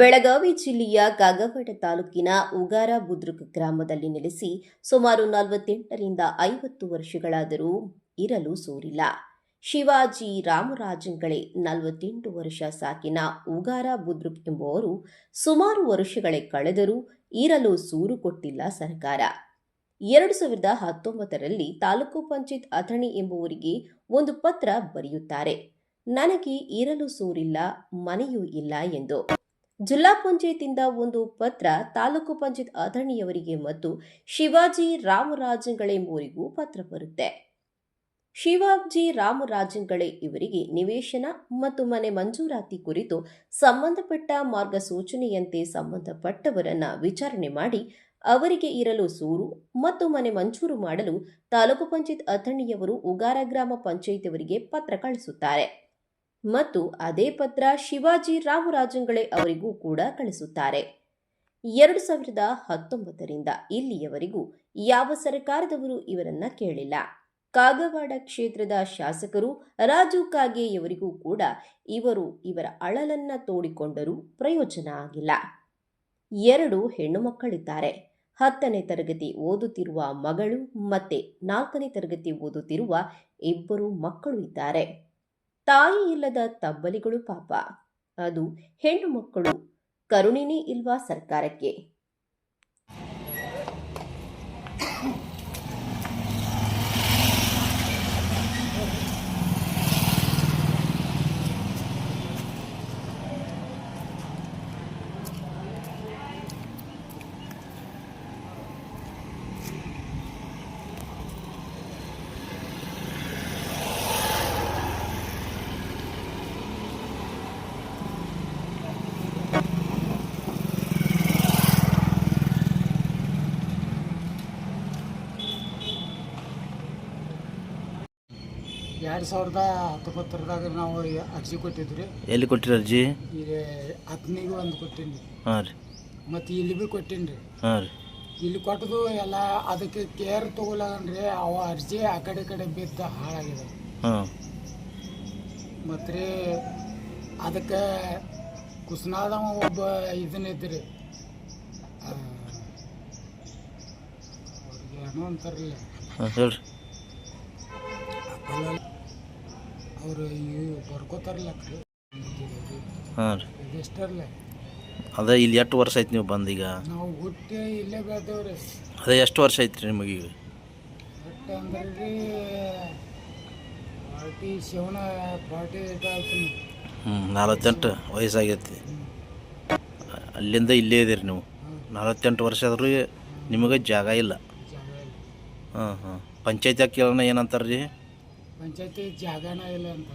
ಬೆಳಗಾವಿ ಜಿಲ್ಲೆಯ ಕಾಗವಾಡ ತಾಲೂಕಿನ ಉಗಾರ ಬುದ್ರುಕ್ ಗ್ರಾಮದಲ್ಲಿ ನೆಲೆಸಿ ಸುಮಾರು ನಲವತ್ತೆಂಟರಿಂದ ಐವತ್ತು ವರ್ಷಗಳಾದರೂ ಇರಲು ಸೋರಿಲ್ಲ. ಶಿವಾಜಿ ರಾಮರಾಜಂಗಳೇ ನಲವತ್ತೆಂಟು ವರ್ಷ ಸಾಕಿನ ಉಗಾರ ಬುದ್ರುಕ್ ಎಂಬುವರು ಸುಮಾರು ವರ್ಷಗಳೇ ಕಳೆದರೂ ಇರಲು ಸೂರು ಕೊಟ್ಟಿಲ್ಲ ಸರ್ಕಾರ. ಎರಡು ಸಾವಿರದ ಹತ್ತೊಂಬತ್ತರಲ್ಲಿ ತಾಲೂಕು ಪಂಚಾಯತ್ ಅಥಣಿ ಎಂಬುವರಿಗೆ ಒಂದು ಪತ್ರ ಬರೆಯುತ್ತಾರೆ. ನನಗೆ ಇರಲು ಸೂರಿಲ್ಲ, ಮನೆಯೂ ಇಲ್ಲ ಎಂದು. ಜಿಲ್ಲಾ ಪಂಚಾಯತಿಂದ ಒಂದು ಪತ್ರ ತಾಲೂಕು ಪಂಚಾಯತ್ ಅಥಣಿಯವರಿಗೆ ಮತ್ತು ಶಿವಾಜಿ ಮೂರಿಗೂ ಪತ್ರ ಬರುತ್ತೆ. ಶಿವಾಜಿ ರಾಮರಾಜಂಗಳೆ ಇವರಿಗೆ ನಿವೇಶನ ಮತ್ತು ಮನೆ ಮಂಜೂರಾತಿ ಕುರಿತು ಸಂಬಂಧಪಟ್ಟ ಮಾರ್ಗಸೂಚನೆಯಂತೆ ಸಂಬಂಧಪಟ್ಟವರನ್ನ ವಿಚಾರಣೆ ಮಾಡಿ ಅವರಿಗೆ ಇರಲು ಸೂರು ಮತ್ತು ಮನೆ ಮಂಜೂರು ಮಾಡಲು ತಾಲೂಕು ಪಂಚಾಯತ್ ಅಥಣಿಯವರು ಉಗಾರ ಗ್ರಾಮ ಪಂಚಾಯಿತಿಯವರಿಗೆ ಪತ್ರ ಕಳಿಸುತ್ತಾರೆ. ಮತ್ತು ಅದೇ ಪತ್ರ ಶಿವಾಜಿ ರಾಮರಾಜಂಗಳೆ ಅವರಿಗೂ ಕೂಡ ಕಳಿಸುತ್ತಾರೆ. ಎರಡು ಸಾವಿರದ ಹತ್ತೊಂಬತ್ತರಿಂದ ಇಲ್ಲಿಯವರೆಗೂ ಯಾವ ಸರ್ಕಾರದವರು ಇವರನ್ನ ಕೇಳಿಲ್ಲ. ಕಾಗವಾಡ ಕ್ಷೇತ್ರದ ಶಾಸಕರು ರಾಜು ಕಾಗೆಯವರಿಗೂ ಕೂಡ ಇವರು ಇವರ ಅಳಲನ್ನ ತೋಡಿಕೊಂಡರೂ ಪ್ರಯೋಜನ ಆಗಿಲ್ಲ. ಎರಡು ಹೆಣ್ಣು ಮಕ್ಕಳಿದ್ದಾರೆ. ಹತ್ತನೇ ತರಗತಿ ಓದುತ್ತಿರುವ ಮಗಳು ಮತ್ತೆ ನಾಲ್ಕನೇ ತರಗತಿ ಓದುತ್ತಿರುವ ಇಬ್ಬರು ಮಕ್ಕಳು ಇದ್ದಾರೆ. ತಾಯಿ ಇಲ್ಲದ ತಬ್ಬಲಿಗಳು ಪಾಪ. ಅದು ಹೆಣ್ಣು ಮಕ್ಕಳು ಕರುಣಿನೇ ಇಲ್ವಾ ಸರ್ಕಾರಕ್ಕೆ? ಎರಡು ಸಾವಿರದ ಹತ್ತೊಂಬತ್ತರದಾಗ ನಾವು ಅರ್ಜಿ ಕೊಟ್ಟಿದ್ರಿ ಎಲ್ಲಿ ಕೊಟ್ಟಿರಿ ಅರ್ಜಿ? ಈಗ ಹತ್ತನಿಗೆ ಒಂದು ಕೊಟ್ಟೀನಿ ಹಾಂ ರೀ. ಮತ್ತು ಇಲ್ಲಿ ಭೀ ಕೊಟ್ಟೀನಿ ರೀ. ಹಾಂ ರೀ. ಇಲ್ಲಿ ಕೊಟ್ಟದು ಎಲ್ಲ ಅದಕ್ಕೆ ಕೇರ್ ತಗೊಳ್ಳಂದ್ರೆ ಅವ ಅರ್ಜಿ ಆ ಕಡೆ ಕಡೆ ಬಿದ್ದು ಹಾಳಾಗಿದೆ. ಹಾಂ. ಮತ್ತು ರೀ ಅದಕ್ಕೆ ಕುಸ್ನಾದ ಒಬ್ಬ ಇದನ್ನ ಇದ್ರಿ ಆ, ಅವ್ರಿಗೆ ಏನೋ ಅಂತಾರಲ್ಲ. ಹಾಂ ಹೇಳ್ರಿ. ಅವರು ಇವು ಬರ್ಕೋತಾರಲ್ಲ ಹಾಂ ರೀ. ಇದೆಷ್ಟರಲ್ಲ ಅದೇ ಇಲ್ಲಿ ಎಷ್ಟು ವರ್ಷ ಆಯ್ತು ನೀವು ಬಂದೀಗ ನಾವು ಹುಟ್ಟಿ ಇಲ್ಲೇ ಬೆಳೆದೇವ್ರಿ. ಅದೇ ಎಷ್ಟು ವರ್ಷ ಆಯ್ತು ರೀ ನಿಮಗೆ ಈಗ? ಒಟ್ಟು ಅಂದ್ರೆ ರೀ ಫಾರ್ಟಿ ಸೆವೆನ್ ಫಾರ್ಟಿ ಏಟ್ ಆಯ್ತು ಹ್ಞೂ ನಲವತ್ತೆಂಟು ವಯಸ್ಸಾಗೈತಿ. ಅಲ್ಲಿಂದ ಇಲ್ಲೇ ಇದೀರಿ ನೀವು. ನಲವತ್ತೆಂಟು ವರ್ಷ ಆದ್ರೂ ನಿಮಗೆ ಜಾಗ ಇಲ್ಲ. ಜಾಗ ಇಲ್ಲ. ಹಾಂ ಹಾಂ ಪಂಚಾಯತ್ಯಾಗ ಕೇಳೋಣ ಏನಂತಾರೆ ರೀ ಪಂಚಾಯತಿ ಜಾಗನ ಇಲ್ಲ ಅಂತ.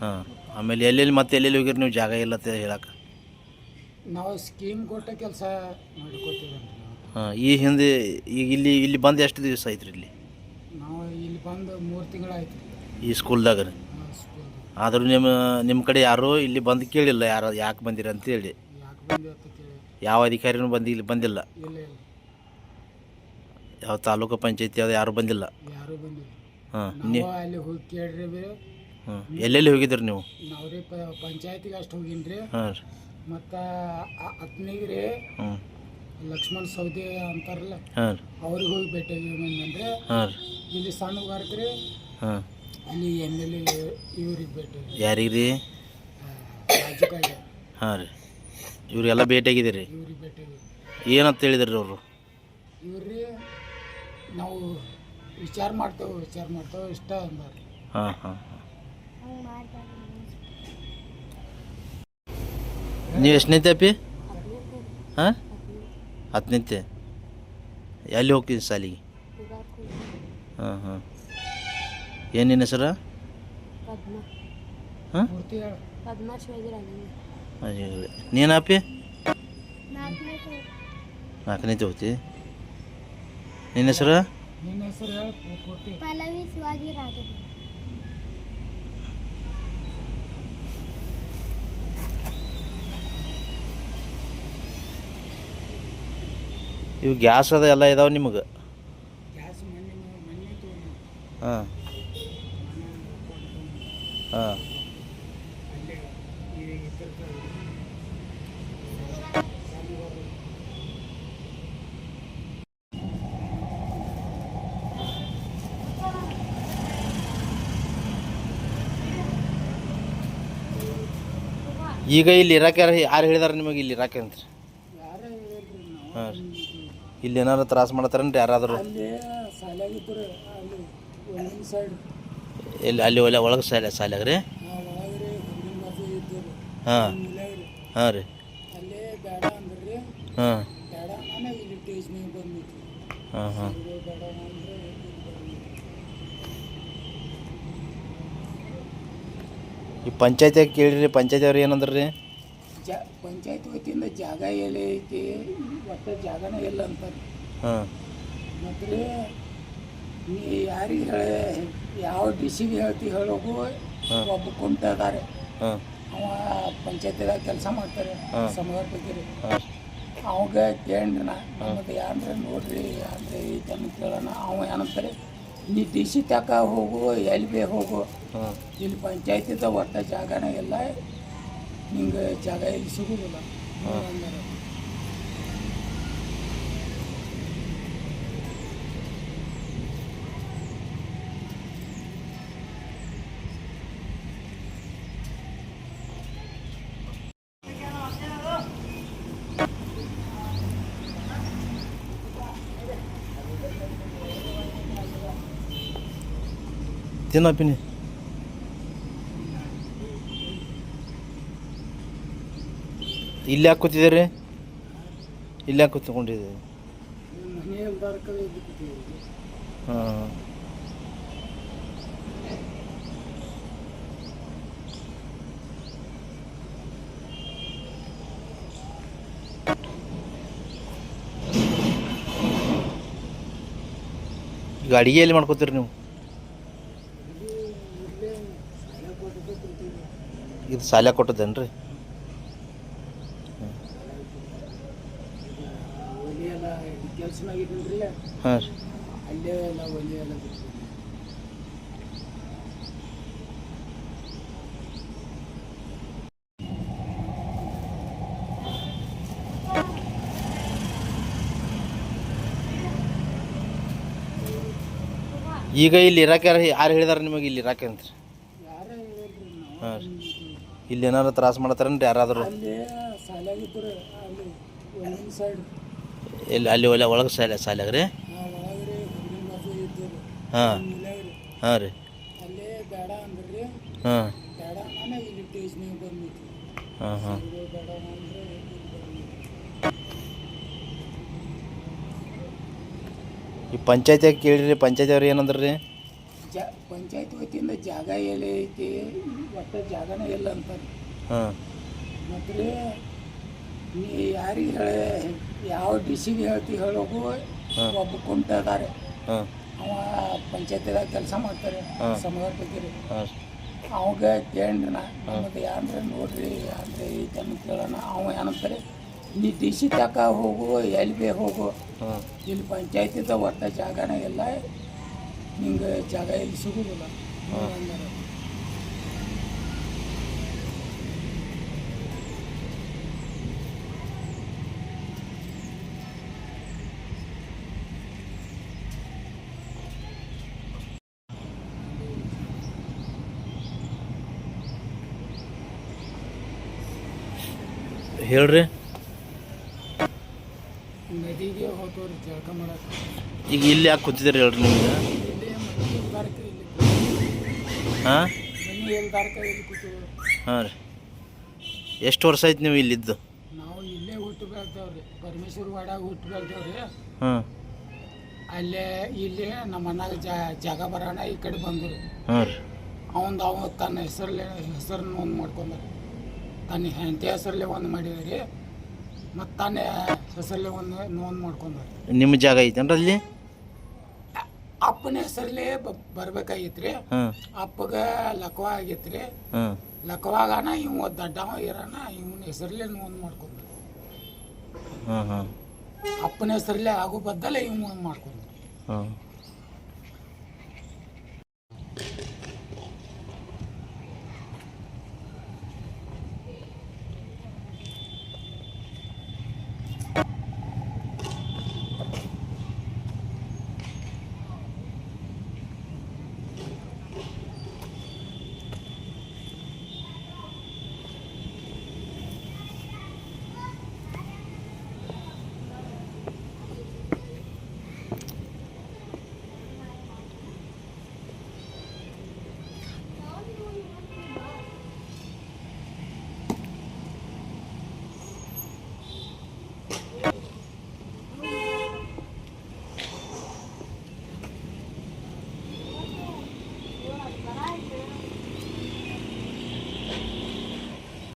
ಹಾಂ ಆಮೇಲೆ ಎಲ್ಲೆಲ್ಲಿ ಮತ್ತೆ ಎಲ್ಲೆಲ್ಲಿ ಹೋಗಿರಿ ನೀವು? ಜಾಗ ಇಲ್ಲ ಅಂತ ಹೇಳಕ್ಕೆ. ನಾವು ಸ್ಕೀಮ್ ಕೊಟ್ಟ ಕೆಲಸ ಮಾಡ್ಕೋತೀವಂತ ನಾವು ಹಾಂ ಈ ಹಿಂದೆ ಈಗ ಇಲ್ಲಿ ಇಲ್ಲಿ ಬಂದು ಎಷ್ಟು ದಿವಸ ಆಯ್ತು ರೀ ಇಲ್ಲಿ? ನಾವು ಇಲ್ಲಿ ಬಂದು ಮೂರು ತಿಂಗಳಾಯ್ತು ಈ ಸ್ಕೂಲ್ದಾಗ. ರೀ ಆದರೂ ನಿಮ್ಮ ನಿಮ್ಮ ಕಡೆ ಯಾರೂ ಇಲ್ಲಿ ಬಂದು ಕೇಳಿಲ್ಲ ಯಾರು ಯಾಕೆ ಬಂದಿರಿ ಅಂತೇಳಿ ಯಾಕೆ ಬಂದು ಅಂತ ಕೇಳಿ. ಯಾವ ಅಧಿಕಾರಿನೂ ಬಂದು ಇಲ್ಲಿ ಬಂದಿಲ್ಲ. ಇಲ್ಲ ಇಲ್ಲ. ಯಾವ ತಾಲೂಕು ಪಂಚಾಯತಿ ಯಾವ್ದು ಯಾರೂ ಬಂದಿಲ್ಲ. ಯಾರೂ ಬಂದಿಲ್ಲ. ಹಾಂ. ನೀ ನಾವು ಅಲ್ಲಿ ಹೋಗಿ ಕೇಳ್ರಿ ಬಿ. ಹಾಂ. ಎಲ್ಲೆಲ್ಲಿ ಹೋಗಿದ್ರಿ ನೀವು? ನಾವು ರೀ ಪಂಚಾಯತಿಗೆ ಅಷ್ಟು ಹೋಗಿನ್ರಿ. ಹಾಂ ರೀ. ಮತ್ತು ಹತ್ತನಿಗೆ ರೀ ಹ್ಞೂ ಲಕ್ಷ್ಮಣ್ ಸೌದಿ ಅಂತಾರಲ್ಲ ಹಾಂ ರೀ. ಅವ್ರಿಗೆ ಹೋಗಿ ಭೇಟಿ ಏನಂದ್ರೆ ಹಾಂ ರೀ. ಇಲ್ಲಿ ಸಣ್ಣ ವರ್ಕ್ ರೀ. ಹಾಂ. ಅಲ್ಲಿ ಎಂ ಎಲ್ ಎ ಇವ್ರಿಗೆ ಭೇಟಿ ಯಾರಿಗೆ ರೀ? ರಾಜು ಹಾಂ ರೀ. ಇವ್ರಿಗೆಲ್ಲ ಭೇಟಿಯಾಗಿದ್ದೀರಿ ಇವ್ರಿಗೆ ಭೇಟಿ ಏನಂತ ಹೇಳಿದ್ರಿ ಅವರು? ಇವ್ರಿ ನಾವು ವಿಚಾರ ಮಾಡ್ತೇವೆ ವಿಚಾರ ಮಾಡ್ತೇವೆ ಇಷ್ಟ ಅಂದರು ಹಾಂ ಹಾಂ ನೀವು ಎಷ್ಟನೇತೆ ಅಪ್ಪಿ? ಹಾಂ? ಹತ್ತನೇತೆ ಎಲ್ಲಿ ಹೋಗ್ತೀನಿ ಸಾಲಿಗೆ ಹಾಂ ಹಾಂ. ಏನೇನು ಹೆಸರು? ಹಾಂ? ಪೂರ್ತಿ ಹೇಳ. ನೀನು? ಅಪ್ಪಿ? ನಾಲ್ಕನೇತೆ ಹೋಗ್ತಿ ನಿನ್ನ ಹೆಸರು? ನಿನ್ನ ಹೆಸರು ಹೇಳ ಪೂರ್ತಿ ಪಲ್ಲವಿ ಶಿವಾಜಿ ರಾಜ ಇವು ಗ್ಯಾಸ್ ಅದ ಎಲ್ಲ ಇದಾವೆ ನಿಮಗೆ? ಹಾಂ ಹಾಂ ಅಲ್ಲೇ ಈ ಇದ್ರದ್ದು ಈಗ ಇಲ್ಲಿ ಇರಾಕೆ ಯಾರು ಯಾರು ಹೇಳಿದಾರೆ ನಿಮಗೆ ಇಲ್ಲಿ ಇರಾಕೆ ಅಂತ ಹಾಂ ರೀ. ಇಲ್ಲಿ ಏನಾರು ತ್ರಾಸ ಯಾರಾದರೂ? ಅಲ್ಲಿ ಒಂದಿನ ಸೈಡ್ ಇಲ್ಲಿ ಅಲ್ಲಿ ಒಲೆ ಒಳಗೆ ಸಾಲ ಸಾಲ್ಯಾಗ ರೀ ಹಾಂ. ಹಾಂ ರೀ. ಹಾಂ. ಹಾಂ ಹಾಂ ಇದು ಬೇಡ ಅಂದ್ರೆ ಇಲ್ಲಿ ಬಂದಿತ್ತು ಈ ಪಂಚಾಯತಿಯಾಗ ಕೇಳಿರಿ ಪಂಚಾಯತಿ ಅವ್ರು ಏನಂದ್ರೆ ರೀ ಜ ಪಂಚಾಯತ್ ವತಿಯಿಂದ ಜಾಗ ಎಲ್ಲಿ ಐತಿ? ಒಟ್ಟು ಜಾಗನೇ ಇಲ್ಲ ಅಂತಾರೆ. ಹಾಂ. ಮತ್ತು ನೀ ಯಾರಿಗೆ ಹೇಳ ಯಾವ ಡಿಸಿಗೆ ಹೇಳ್ತಿ ಹೇಳೋಕು ಒಬ್ಬ ಕುಂಟ ಅದಾರೆ ಹಾಂ. ಅವ ಪಂಚಾಯತಿದಾಗ ಕೆಲಸ ಮಾಡ್ತಾರೆ ಹಾಂ. ಸಮಗಾರ ಬಗ್ಗೆ ರೀ ಹಾಂ. ಅವಾಗ ಕೇಳ್ರಿ ನಾ ನಮ್ಮದು ಯಾನ್ರ ನೋಡ್ರಿ ಯಾನ್ರ ಐತೆ ಅಂತ ಕೇಳೋಣ ಅವ ಏನಂತಾರೆ? ನೀ ಡಿ ಸಿ ತಕ ಹೋಗು ಎಲ್ಲಿ ಬೇ ಹೋಗು. ಹಾಂ. ಇಲ್ಲಿ ಪಂಚಾಯತಿದ ಒಟ್ಟ ಜಾಗನೇ ಎಲ್ಲ ನಿಂಗೆ ಜಾಗ ಇಲ್ಲಿ ಸಿಗುದಿಲ್ಲ. ಅಂದಾರೆ. ತಿನ್ನಪ್ಪಿನಿ ಇಲ್ಲಿ ಯಾಕೆ ಕೂತಿದ್ದೀರಿ? ಇಲ್ಲಿ ಯಾಕೆ ಕೂತ್ಕೊಂಡಿದ್ದೀರಿ? ಹಾಂ. ಈಗ ಅಡಿಗೆ ಎಲ್ಲಿ ಮಾಡ್ಕೋತೀರಿ ನೀವು? ಇದು ಸಾಲ ಕೊಟ್ಟದೇನ್ರಿ? ಹಾಂ ರೀ. ಈಗ ಇಲ್ಲಿ ಇರಾಕೆ ಯಾರು ಹೇಳಿದಾರೆ ನಿಮಗೆ ಇಲ್ಲಿ ಇರಾಕೆ ಅಂತ? ಹಾಂ ರೀ. ಇಲ್ಲಿ ಏನಾರು ತ್ರಾಸ ಮಾಡತ್ತಾರೇನ್ರಿ ಯಾರಾದರೂ? ಇಲ್ಲಿ ಅಲ್ಲಿ ಒಲೆ ಒಳಗೆ ಸಾಲ ಸಾಲ್ಯಾಗ ರೀ ಹಾಂ. ಹಾಂ ರೀ. ಹಾಂ. ಹಾಂ ಹಾಂ. ಈ ಪಂಚಾಯತಿಯಾಗ ಕೇಳಿರಿ ಪಂಚಾಯತಿ ಅವ್ರು ಏನಂದ್ರಿ? ಜ ಪಂಚಾಯತ್ ವತಿಯಿಂದ ಜಾಗ ಎಲ್ಲಿ ಐತಿ ಒಟ್ಟು ಜಾಗನೇ ಇಲ್ಲ ಅಂತಾರೆ. ಹಾಂ. ಮತ್ತು ನೀ ಯಾರಿಗೆ ಹೇಳ ಯಾವ ಡಿಸಿಗೆ ಹೇಳ್ತಿ ಹೇಳೋಕು ಒಬ್ಬ ಕುಂಟ ಅದಾರೆ. ಹಾಂ. ಅವ ಪಂಚಾಯತಿದಾಗ ಕೆಲಸ ಮಾಡ್ತಾರೆ ಸಮುದಾಯ ಅವಾಗ ಕೇಳ್ರಿ ನಾ ನಮ್ಮದು ಯಾನ್ರ ನೋಡ್ರಿ ಯಾನ್ರ ಐತೆ ಅಂತ ಕೇಳೋಣ ಅವ ಏನಂತಾರೆ ನೀ ಡಿ ಸಿ ತಕ ಹೋಗು ಎಲ್ಲಿ ಬೇ ಹೋಗು. ಇಲ್ಲಿ ಇಲ್ಲಿ ಪಂಚಾಯತಿದ ಒಟ್ಟ ಜಾಗನೇ ಇಲ್ಲ ನಿಂಗೆ ಜಾಗ ಇಲ್ಲಿ ಸಿಗುದಿಲ್ಲ. ಅಂದಾರೆ. ಹೇಳ್ರಿ. ನದಿಗೆ ಹೋಗ್ತವ್ರಿ ಜಳಕ ಮಾಡಕ್ಕೆ. ಈಗ ಇಲ್ಲಿ ಯಾಕೆ ಕೂತಿದ್ದೀರಿ ಹೇಳ್ರಿ ನಿಮ್ಗೆ? ಹಾಂ? ಹಾಂ ರೀ. ಎಷ್ಟು ವರ್ಷ ಆಯ್ತು ನೀವು ಇಲ್ಲಿದ್ದು? ನಾವು ಇಲ್ಲೇ ಹುಟ್ಟು ಬೆಳ್ತೇವ್ರಿ ಪರಮೇಶ್ವರ ವಾಡ್ಯಾಗ ಹುಟ್ಟು ಬೆಳ್ತೇವ್ರಿ ಹಾಂ. ಅಲ್ಲೇ ಇಲ್ಲಿ ನಮ್ಮ ಅಣ್ಣಾಗ ಜಾಗ ಬರೋಣ ಈ ಕಡೆ ಬಂದ್ರು. ಹಾಂ ರೀ. ಅವಂದು ಅವ ತನ್ನ ಹೆಸರಲ್ಲೇ ಹೆಸರನ್ನ ಒಂದು ಮಾಡ್ಕೊಂಡ್ರಿ. ತನ್ನ ಹೆಂಡತಿ ಹೆಸರಲ್ಲೇ ಒಂದು ಮಾಡಿದ್ರಿ. ಮತ್ತು ತನ್ನ ಹೆಸರಲ್ಲೇ ಒಂದು ನೋನ್ ಮಾಡ್ಕೊಂಡ್ರಿ. ನಿಮ್ಮ ಜಾಗ ಐತೇನ್ರಿ ಅಲ್ಲಿ? ಅಪ್ಪನ ಹೆಸರಲ್ಲೇ ಬರ್ಬೇಕಾಗಿತ್ರಿ. ಅಪ್ಪಗ ಲಕ್ವ ಆಗೈತ್ರಿ. ಲಕವಾಗಾನ ಇವ ದಡ್ಡವ ಇರೋಣ ಇವನ ಹೆಸರಲ್ಲೇ ಒಂದು ಮಾಡ್ಕೊಂಡ್ರಿ. ಅಪ್ಪನ ಹೆಸರಲ್ಲೇ ಆಗೋ ಬದ್ದಲ್ಲ ಇವ್ ಒಂದು ಮಾಡ್ಕೊಂಡ